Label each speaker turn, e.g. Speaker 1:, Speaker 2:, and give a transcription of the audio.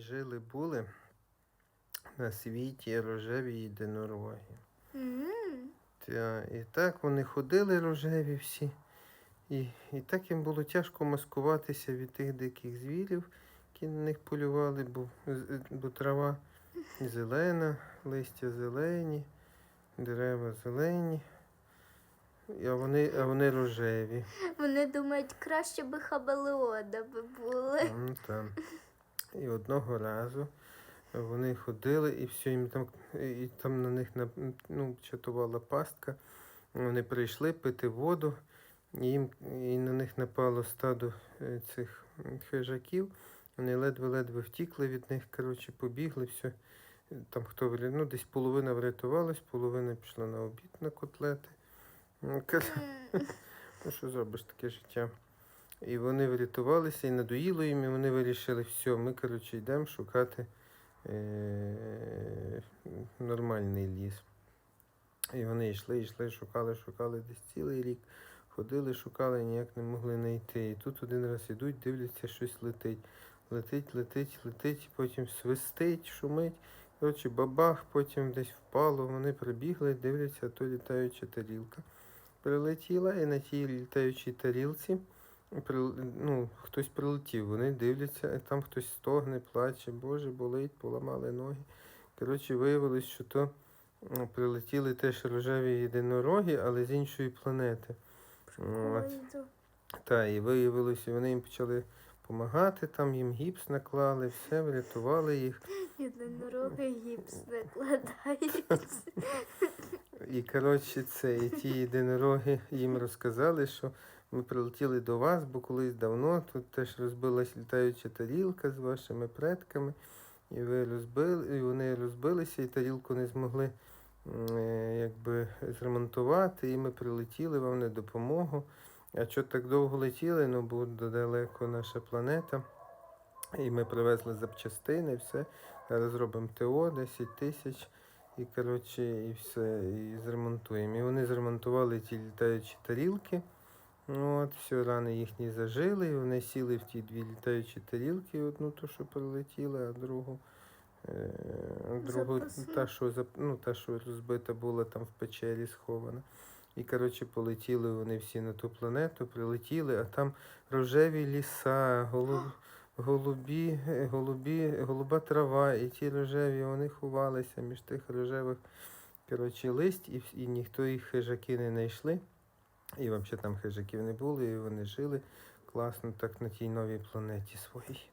Speaker 1: Жили були на світі рожеві єдинороги.
Speaker 2: М,
Speaker 1: Та, і так вони ходили рожеві всі. І, і так їм було тяжко маскуватися від тих диких звірів, які на них полювали, бо, бо трава зелена, листя зелені, дерева зелені, а вони, а вони рожеві.
Speaker 2: Вони думають, краще би хабелеода би були.
Speaker 1: Ну, там. І одного разу вони ходили, і все, їм там, і там на них ну, чатувала пастка. Вони прийшли пити воду, і, їм, і на них напало стадо е, цих хижаків. Вони ледве-ледве втікли від них, коротше, побігли, все. Там хто ну, десь половина врятувалась, половина пішла на обід на котлети. Ну, Ну, що зробиш таке життя? І вони врятувалися і надоїло їм, і вони вирішили, все, ми, коротше, йдемо шукати е- нормальний ліс. І вони йшли, йшли, шукали, шукали десь цілий рік. Ходили, шукали, ніяк не могли знайти. І тут один раз ідуть, дивляться, щось летить. Летить, летить, летить, потім свистить, шумить. Коротше, бабах, потім десь впало. Вони прибігли, дивляться, а то літаюча тарілка. Прилетіла, і на тій літаючій тарілці ну, хтось прилетів. Вони дивляться, а там хтось стогне, плаче, Боже, болить, поламали ноги. Коротше, виявилось, що то прилетіли теж рожеві єдинороги, але з іншої планети. Та, і виявилося, вони їм почали допомагати, там їм гіпс наклали, все, врятували їх.
Speaker 2: Єдинороги гіпс накладають.
Speaker 1: І коротше, це і ті єдинороги їм розказали, що ми прилетіли до вас, бо колись давно тут теж розбилась літаюча тарілка з вашими предками. І ви розбили, і вони розбилися, і тарілку не змогли е, якби зремонтувати, і ми прилетіли вам на допомогу. А що так довго летіли? Ну, бо далеко наша планета. І ми привезли запчастини, все. Зараз робимо ТО 10 тисяч. І коротше, і все, і зремонтуємо. І вони зремонтували ті літаючі тарілки. Ну, От, все, рани їхні зажили, і вони сіли в ті дві літаючі тарілки, одну ту, що прилетіла, а другу, е, другу та, що, ну, та, що розбита була там в печері схована. І, коротше, полетіли вони всі на ту планету, прилетіли, а там рожеві ліса, голуб, голубі, голубі, голуба трава, і ті рожеві, вони ховалися між тих рожевих коротше, листь, і, і ніхто їх хижаки не знайшли. І взагалі там хижаків не було, і вони жили класно так на тій новій планеті своїй.